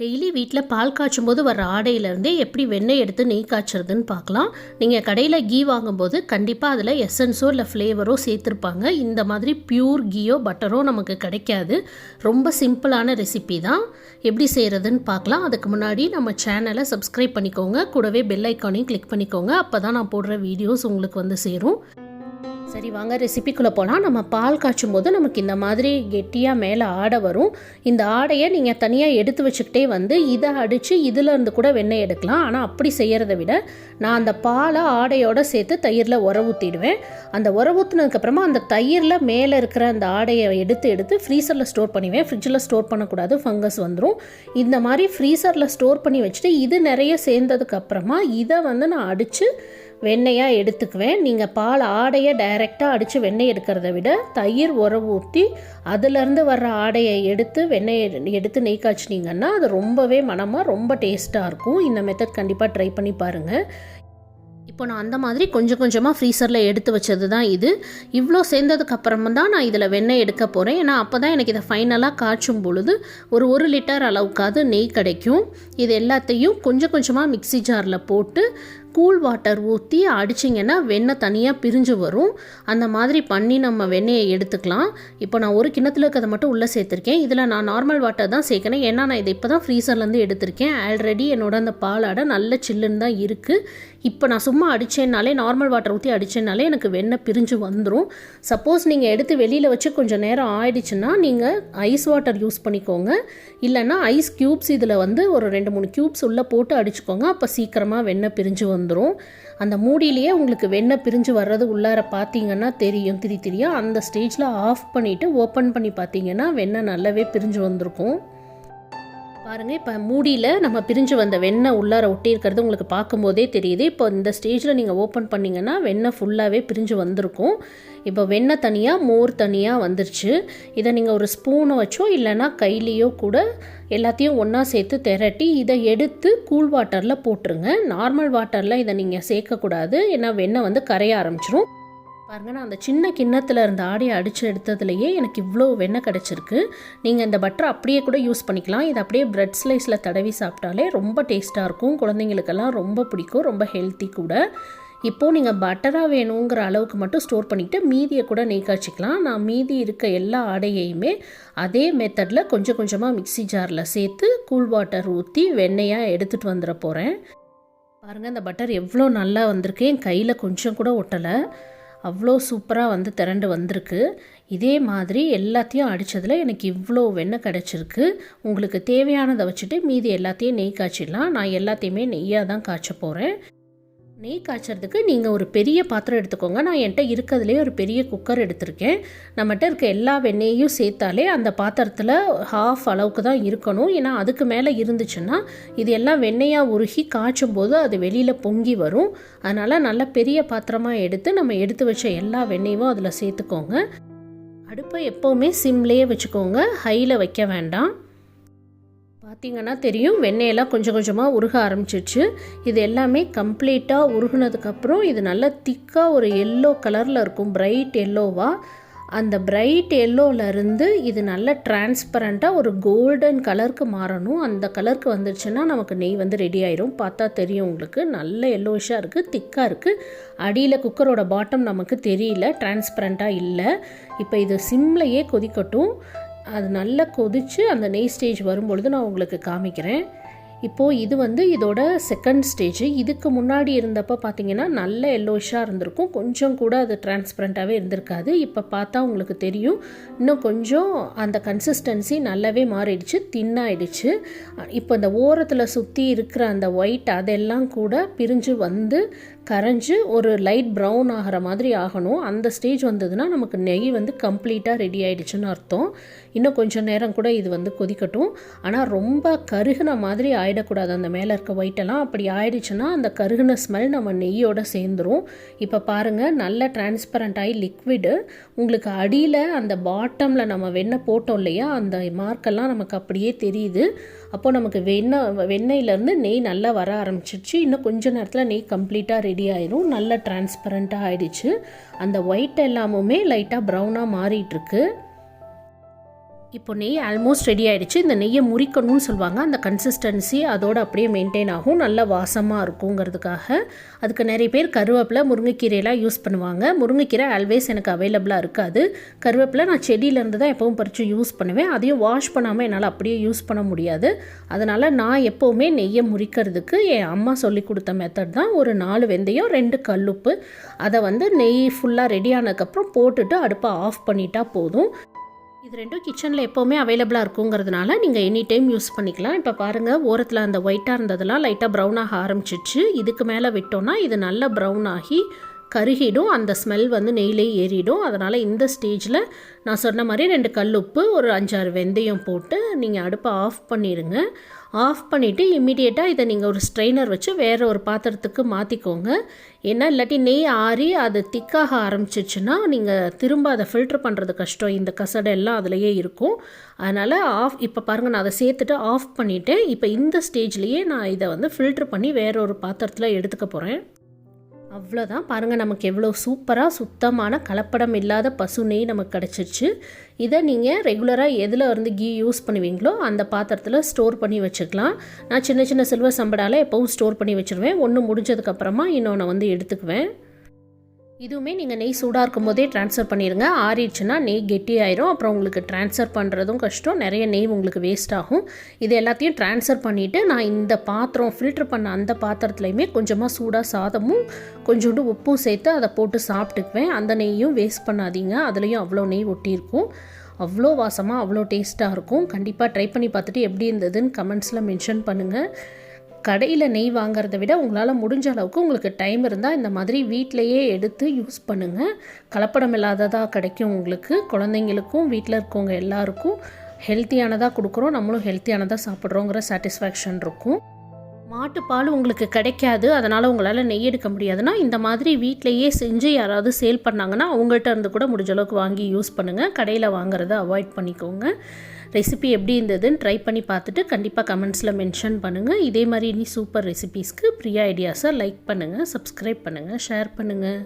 Daily வீட்டில் பால் காய்ச்சும் போது வர ஆடையிலேருந்தே எப்படி வெண்ணெய் எடுத்து நெய் காய்ச்சறதுன்னு பார்க்கலாம் நீங்கள் கடையில் கீ வாங்கும்போது கண்டிப்பாக அதில் எசன்ஸோ இல்லை ஃப்ளேவரோ சேர்த்துருப்பாங்க. இந்த மாதிரி பியூர் கீயோ பட்டரோ நமக்கு கிடைக்காது. ரொம்ப சிம்பிளான ரெசிபி தான். எப்படி செய்கிறதுன்னு பார்க்கலாம் அதுக்கு முன்னாடி நம்ம சேனலை சப்ஸ்கிரைப் பண்ணிக்கோங்க. கூடவே பெல் ஐக்கானையும் கிளிக் பண்ணிக்கோங்க. அப்போ தான் நான் போடுற வீடியோஸ் உங்களுக்கு வந்து சேரும். சரி வாங்க ரெசிபிக்குள்ளே போகலாம் நம்ம பால் காய்ச்சும் போது நமக்கு இந்த மாதிரி கெட்டியாக மேலே ஆடை வரும். இந்த ஆடையை நீங்கள் தனியாக எடுத்து வச்சுக்கிட்டே வந்து இதை அடித்து இதிலேருந்து கூட வெண்ணெய் எடுக்கலாம். ஆனால் அப்படி செய்கிறத விட நான் அந்த பாலை ஆடையோடு சேர்த்து தயிரில் உர ஊற்றிடுவேன் அந்த உர ஊற்றினதுக்கப்புறமா அந்த தயிரில் மேலே இருக்கிற அந்த ஆடையை எடுத்து எடுத்து ஃப்ரீசரில் ஸ்டோர் பண்ணிவேன் ஃப்ரிட்ஜில் ஸ்டோர் பண்ணக்கூடாது ஃபங்கஸ் வந்துடும் இந்த மாதிரி ஃப்ரீசரில் ஸ்டோர் பண்ணி வச்சுட்டு இது நிறைய சேர்ந்ததுக்கப்புறமா இதை வந்து நான் அடித்து வெண்ணெயாக எடுத்துக்குவேன். நீங்கள் பால் ஆடையை டைரெக்டாக அடித்து வெண்ணெய் எடுக்கிறத விட தயிர் உரம் ஊற்றி அதுலேருந்து வர்ற ஆடையை எடுத்து வெண்ணெய் எடுத்து நெய் காய்ச்சினீங்கன்னா அது ரொம்பவே மனமாக ரொம்ப டேஸ்ட்டாக இருக்கும். இந்த மெத்தட் கண்டிப்பாக ட்ரை பண்ணி பாருங்கள் இப்போ நான் அந்த மாதிரி கொஞ்சம் கொஞ்சமாக ஃப்ரீசரில் எடுத்து வச்சது தான் இது. இவ்வளோ சேர்ந்ததுக்கு தான் நான் இதில் வெண்ணெய் எடுக்க போகிறேன் ஏன்னா அப்போ தான் எனக்கு இதை ஃபைனலாக காய்ச்சும் பொழுது ஒரு ஒரு லிட்டர் அளவுக்காவது நெய் கிடைக்கும். இது எல்லாத்தையும் கொஞ்சம் கொஞ்சமாக மிக்ஸி ஜாரில் போட்டு கூல் வாட்டர் ஊற்றி அடிச்சிங்கன்னா வெண்ணெய் தனியாக பிரிஞ்சு வரும். அந்த மாதிரி பண்ணி நம்ம வெண்ணெயை எடுத்துக்கலாம். இப்போ நான் ஒரு கிண்ணத்தில் இருக்கிறத மட்டும் உள்ளே சேர்த்துருக்கேன். இதில் நான் நார்மல் வாட்டர் தான் சேர்க்கணும் ஏன்னா நான் இதை இப்போ தான் ஃப்ரீசர்லேருந்து எடுத்திருக்கேன். ஆல்ரெடி என்னோட அந்த பாலாடை நல்ல சில்லுன்னு தான் இருக்குது இப்போ நான் சும்மா அடித்தேன்னாலே நார்மல் வாட்டர் ஊற்றி அடித்தேனாலே எனக்கு வெண்ணெய் பிரிஞ்சு வந்துடும் சப்போஸ் நீங்கள் எடுத்து வெளியில் வச்சு கொஞ்சம் நேரம் ஆயிடுச்சுன்னா நீங்கள் ஐஸ் வாட்டர் யூஸ் பண்ணிக்கோங்க. இல்லைன்னா ஐஸ் க்யூப்ஸ் இதில் வந்து ஒரு ரெண்டு மூணு க்யூப்ஸ் உள்ளே போட்டு அடிச்சுக்கோங்க. அப்போ சீக்கிரமாக வெண்ணெய் பிரிஞ்சு வந்துடும் அந்த மூடியிலேயே உங்களுக்கு வெண்ணெய் பிரிஞ்சு வர்றது உள்ளார பார்த்தீங்கன்னா தெரியும் திரி திரியாக அந்த ஸ்டேஜில் ஆஃப் பண்ணிவிட்டு ஓப்பன் பண்ணி பார்த்தீங்கன்னா வெண்ணெய் நல்லாவே பிரிஞ்சு வந்திருக்கும். பாருங்கள் இப்போ மூடியில் நம்ம பிரிஞ்சு வந்த வெண்ணெய் உள்ளார ஒட்டி இருக்கிறது உங்களுக்கு பார்க்கும்போதே தெரியுது. இப்போ இந்த ஸ்டேஜில் நீங்கள் ஓப்பன் பண்ணிங்கன்னா வெண்ணெய் ஃபுல்லாகவே பிரிஞ்சு வந்திருக்கும். இப்போ வெண்ணெய் தனியாக மோர் தனியாக வந்துருச்சு. இதை நீங்கள் ஒரு ஸ்பூனை வச்சோ இல்லைன்னா கையிலையோ கூட எல்லாத்தையும் ஒன்றா சேர்த்து திரட்டி இதை எடுத்து கூல் வாட்டரில் போட்டுருங்க. நார்மல் வாட்டரில் இதை நீங்கள் சேர்க்கக்கூடாது. ஏன்னா வெண்ணெய் வந்து கரைய ஆரம்பிச்சிரும். பாருங்க நான் அந்த சின்ன கிண்ணத்தில் இருந்த ஆடையை அடித்து எடுத்ததுலையே எனக்கு இவ்வளோ வெண்ணெய் கிடச்சிருக்கு. நீங்கள் இந்த பட்டர் அப்படியே கூட யூஸ் பண்ணிக்கலாம். இது அப்படியே ப்ரெட் ஸ்லைஸில் தடவி சாப்பிட்டாலே ரொம்ப டேஸ்ட்டாக இருக்கும். குழந்தைங்களுக்கெல்லாம் ரொம்ப பிடிக்கும் ரொம்ப ஹெல்த்தி கூட. இப்போது நீங்கள் பட்டராக வேணுங்கிற அளவுக்கு மட்டும் ஸ்டோர் பண்ணிவிட்டு மீதியை கூட நீக்காச்சிக்கலாம். நான் மீதி இருக்க எல்லா ஆடையையுமே அதே மெத்தடில் கொஞ்சம் கொஞ்சமாக மிக்ஸி ஜாரில் சேர்த்து கூல் வாட்டர் ஊற்றி வெண்ணெயாக எடுத்துகிட்டு வந்துட போகிறேன் பாருங்கள் இந்த பட்டர் எவ்வளோ நல்லா வந்திருக்கு. என் கையில் கொஞ்சம் கூட ஒட்டலை. அவ்வளோ சூப்பராக வந்து திரண்டு வந்திருக்கு. இதே மாதிரி எல்லாத்தையும் அடித்ததில் எனக்கு இவ்வளோ வெண்ணெய் கிடச்சிருக்கு. உங்களுக்கு தேவையானதை வச்சுட்டு மீதி எல்லாத்தையும் நெய் காய்ச்சிடலாம். நான் எல்லாத்தையுமே நெய்யாக தான் காய்ச்ச போகிறேன் நெய் காய்ச்சறதுக்கு நீங்கள் ஒரு பெரிய பாத்திரம் எடுத்துக்கோங்க. நான் என்கிட்ட இருக்கிறதுலே ஒரு பெரிய குக்கர் எடுத்திருக்கேன். நம்மகிட்ட இருக்க எல்லா வெண்ணெயையும் சேர்த்தாலே அந்த பாத்திரத்தில் ஹாஃப் அளவுக்கு தான் இருக்கணும். ஏன்னா அதுக்கு மேலே இருந்துச்சுன்னா இது எல்லாம் வெண்ணெயாக உருகி காய்ச்சும் போது அது வெளியில் பொங்கி வரும். அதனால் நல்ல பெரிய பாத்திரமாக எடுத்து நம்ம எடுத்து வச்ச எல்லா வெண்ணெயும் அதில் சேர்த்துக்கோங்க. அடுப்பை எப்போவுமே சிம்லேயே வச்சுக்கோங்க. ஹையில் வைக்க வேண்டாம். பார்த்தீங்கன்னா தெரியும். வெண்ணெயெல்லாம் கொஞ்சம் கொஞ்சமாக உருக ஆரம்பிச்சிச்சு இது எல்லாமே கம்ப்ளீட்டாக உருகுனதுக்கப்புறம் இது நல்லா திக்காக ஒரு எல்லோ கலரில் இருக்கும். பிரைட் எல்லோவாக அந்த பிரைட் எல்லோவிலேருந்து இது நல்ல டிரான்ஸ்பரண்ட்டாக ஒரு கோல்டன் கலருக்கு மாறணும். அந்த கலருக்கு வந்துருச்சுன்னா நமக்கு நெய் வந்து ரெடி ஆயிரும். பார்த்தா தெரியும் உங்களுக்கு. நல்ல எல்லோஷாக இருக்குது திக்காக இருக்குது அடியில் குக்கரோட பாட்டம் நமக்கு தெரியல டிரான்ஸ்பரண்ட்டாக இல்லை. இப்போ இது சிம்லையே கொதிக்கட்டும். அது நல்லா கொதித்து அந்த நெய் ஸ்டேஜ் வரும்பொழுது நான் உங்களுக்கு காமிக்கிறேன். இப்போது இது வந்து இதோட செகண்ட் ஸ்டேஜு இதுக்கு முன்னாடி இருந்தப்போ பார்த்தீங்கன்னா நல்ல எல்லோஷாக இருந்திருக்கும். கொஞ்சம் கூட அது டிரான்ஸ்பரண்ட்டாகவே இருந்திருக்காது. இப்போ பார்த்தா உங்களுக்கு தெரியும். இன்னும் கொஞ்சம் அந்த கன்சிஸ்டன்சி நல்லாவே மாறிடுச்சு தின்னாயிடுச்சு. இப்போ இந்த ஓரத்தில் சுற்றி இருக்கிற அந்த ஒயிட் அதெல்லாம் கூட பிரிஞ்சு வந்து கரைஞ்சி ஒரு லைட் ப்ரௌன் ஆகிற மாதிரி ஆகணும். அந்த ஸ்டேஜ் வந்ததுன்னா நமக்கு நெய் வந்து கம்ப்ளீட்டாக ரெடி ஆகிடுச்சுன்னு அர்த்தம். இன்னும் கொஞ்சம் நேரம் கூட இது வந்து கொதிக்கட்டும். ஆனால் ரொம்ப கருகின மாதிரி ஆகிடக்கூடாது அந்த மேலே இருக்க ஒயிட்டெல்லாம் அப்படி ஆயிடுச்சுன்னா அந்த கருகின ஸ்மெல் நம்ம நெய்யோடு சேர்ந்துரும். இப்போ பாருங்கள் நல்ல டிரான்ஸ்பரண்ட் ஆகி லிக்விடு உங்களுக்கு அடியில் அந்த பாட்டமில் நம்ம வெண்ணெய் போட்டோம் இல்லையா? அந்த மார்க்கெல்லாம் நமக்கு அப்படியே தெரியுது. அப்போ நமக்கு வெண்ணெய் வெண்ணெயிலேருந்து நெய் நல்லா வர ஆரம்பிச்சிருச்சு. இன்னும் கொஞ்ச நேரத்தில் நெய் கம்ப்ளீட்டாக ரெடி ஆயிரும். நல்லா டிரான்ஸ்பரண்ட்டாக ஆயிடுச்சு. அந்த ஒயிட் எல்லாமுமே லைட்டாக ப்ரௌனாக மாறிட்டுருக்கு. இப்போ நெய் ஆல்மோஸ்ட் ரெடி ஆகிடுச்சு இந்த நெய்யை முறிக்கணும்னு சொல்லுவாங்க. அந்த கன்சிஸ்டன்சி அதோட அப்படியே மெயின்டைன் ஆகும். நல்ல வாசமாக இருக்குங்கிறதுக்காக. அதுக்கு நிறைய பேர் கருவேப்பிலை முருங்கைக்கீரையெல்லாம் யூஸ் பண்ணுவாங்க. முருங்கைக்கீரை ஆல்வேஸ் எனக்கு அவைலபிளாக இருக்காது. கருவேப்பிலை நான் செடியிலேருந்து தான் எப்பவும் பறித்து யூஸ் பண்ணுவேன். அதையும் வாஷ் பண்ணாமல் என்னால் அப்படியே யூஸ் பண்ண முடியாது. அதனால் நான் எப்போவுமே நெய்யை முறிக்கிறதுக்கு என் அம்மா சொல்லி கொடுத்த மெத்தட் தான் ஒரு நாலு வெந்தயம் ரெண்டு கல்லுப்பு. அதை வந்து நெய் ஃபுல்லாக ரெடி ஆனதுக்கப்புறம் போட்டுட்டு அடுப்பை ஆஃப் பண்ணிட்டா போதும். இது ரெண்டும் கிச்சனில் எப்போவுமே அவைலபிளாக இருக்குங்கிறதுனால நீங்கள் எனி டைம் யூஸ் பண்ணிக்கலாம். இப்போ பாருங்கள் ஓரத்தில் அந்த ஒயிட்டாக இருந்ததெல்லாம் லைட்டாக ப்ரௌன் ஆக ஆரம்பிச்சிச்சு இதுக்கு மேலே விட்டோன்னா இது நல்ல ப்ரௌன் ஆகி கருகிடும். அந்த ஸ்மெல் வந்து நெய்லே ஏறிடும். அதனால் இந்த ஸ்டேஜில் நான் சொன்ன மாதிரி ரெண்டு கல் உப்பு ஒரு அஞ்சாறு வெந்தயம் போட்டு நீங்கள் அடுப்பை ஆஃப் பண்ணிடுங்க. ஆஃப் பண்ணிவிட்டு இம்மிடியேட்டாக இதை நீங்கள் ஒரு ஸ்ட்ரெயினர் வச்சு வேறு ஒரு பாத்திரத்துக்கு மாற்றிக்கோங்க ஏன்னா இல்லாட்டி நெய் ஆறி அது திக்காக ஆரம்பிச்சிச்சுன்னா நீங்கள் திரும்ப அதை ஃபில்ட்ரு பண்ணுறது கஷ்டம். இந்த கசடை எல்லாம் அதுலேயே இருக்கும். அதனால் ஆஃப் இப்போ பாருங்கள் நான் அதை சேர்த்துட்டு ஆஃப் பண்ணிவிட்டேன் இப்போ இந்த ஸ்டேஜ்லேயே நான் இதை வந்து ஃபில்ட்ரு பண்ணி வேற ஒரு பாத்திரத்தில் எடுத்துக்க போகிறேன் அவ்வளோதான் பாருங்கள் நமக்கு எவ்வளோ சூப்பராக சுத்தமான கலப்படம் இல்லாத பசு நெய் நமக்கு கிடச்சிருச்சு. இதை நீங்கள் ரெகுலராக எதில் வந்து கீ யூஸ் பண்ணுவீங்களோ அந்த பாத்திரத்தில் ஸ்டோர் பண்ணி வச்சுக்கலாம். நான் சின்ன சின்ன சில்வர் சம்படால் எப்போவும் ஸ்டோர் பண்ணி வச்சுருவேன். ஒன்று முடிஞ்சதுக்கப்புறமா இன்னொன்று வந்து எடுத்துக்குவேன். இதுவுமே நீங்கள் நெய் சூடாக இருக்கும் போதே ட்ரான்ஸ்ஃபர் பண்ணிடுங்க ஆறிடுச்சுன்னா நெய் கெட்டி ஆயிரும் அப்புறம் உங்களுக்கு ட்ரான்ஸ்ஃபர் பண்ணுறதும் கஷ்டம். நிறைய நெய் உங்களுக்கு வேஸ்ட் ஆகும். இது எல்லாத்தையும் ட்ரான்ஸ்ஃபர் பண்ணிவிட்டு நான் இந்த பாத்திரம் ஃபில்ட்ரு பண்ண அந்த பாத்திரத்துலையுமே கொஞ்சமாக சூடாக சாதமும் கொஞ்சோண்டு உப்பும் சேர்த்து அதை போட்டு சாப்பிட்டுக்குவேன். அந்த நெய்யும் வேஸ்ட் பண்ணாதீங்க. அதுலேயும் அவ்வளோ நெய் ஒட்டியிருக்கும். அவ்வளோ வாசமாக அவ்வளோ டேஸ்ட்டாக இருக்கும். கண்டிப்பாக ட்ரை பண்ணி பார்த்துட்டு எப்படி இருந்ததுன்னு கமெண்ட்ஸில் மென்ஷன் பண்ணுங்கள் கடையில் நெய் வாங்குறத விட உங்களால் முடிஞ்ச அளவுக்கு உங்களுக்கு டைம் இருந்தால் இந்த மாதிரி வீட்டிலையே எடுத்து யூஸ் பண்ணுங்கள் கலப்படம் இல்லாததாக கிடைக்கும் உங்களுக்கு. குழந்தைங்களுக்கும் வீட்டில் இருக்கவங்க எல்லாருக்கும் ஹெல்த்தியானதாக கொடுக்குறோம். நம்மளும் ஹெல்த்தியானதாக சாப்பிட்றோங்கிற சாட்டிஸ்ஃபேக்ஷன் இருக்கும். மாட்டுப்பால் உங்களுக்கு கிடைக்காது அதனால் உங்களால் நெய் எடுக்க முடியாதுன்னா இந்த மாதிரி வீட்டிலையே செஞ்சு யாராவது சேல் பண்ணாங்கன்னா அவங்கள்ட்ட இருந்து கூட முடிஞ்ச அளவுக்கு வாங்கி யூஸ் பண்ணுங்கள் கடையில் வாங்குறத அவாய்ட் பண்ணிக்கோங்க. ரெசிபி எப்படி இருந்ததுன்னு ட்ரை பண்ணி பார்த்துட்டு கண்டிப்பாக கமெண்ட்ஸில் மென்ஷன் பண்ணுங்கள் இதே மாதிரி இனி சூப்பர் ரெசிபீஸ்க்கு ப்ரியா ஐடியாஸை லைக் பண்ணுங்கள் சப்ஸ்கிரைப் பண்ணுங்கள் ஷேர் பண்ணுங்கள்